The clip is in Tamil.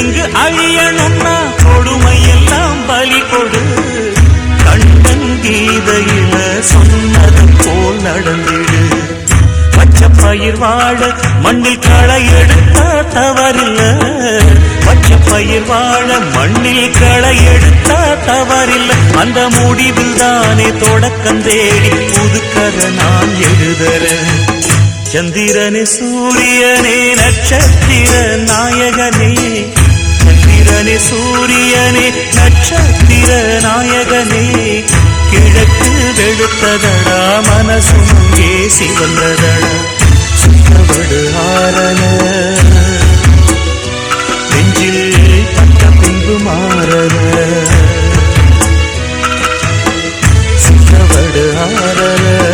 இங்கு அழியணும்னா கொடுமை எல்லாம் பலி கொடு. கண்டன் கீதையில சொன்னது போல் நடந்திடு. பச்சை பயிர் வாழ மண்ணில் களை எடுத்தா தவறில்ல. பச்சை பயிர் வாழ மண்ணில் களை எடுத்தா தவறில்ல. அந்த முடிவில் தானே தொடக்கம் தேடி புதுக்கதை நான் எழுதுறேன் சந்திரனே சூரியனே நட்சத்திர நாயகனே சூரியனே நட்சத்திர நாயகனே கிழக்கு வெளுத்ததடா மனசும் அங்கே சிவந்ததடா சுத்தவடு ஆரண. நெஞ்சில் பட்ட பின்பு மாறன. சித்தவடு ஆரண.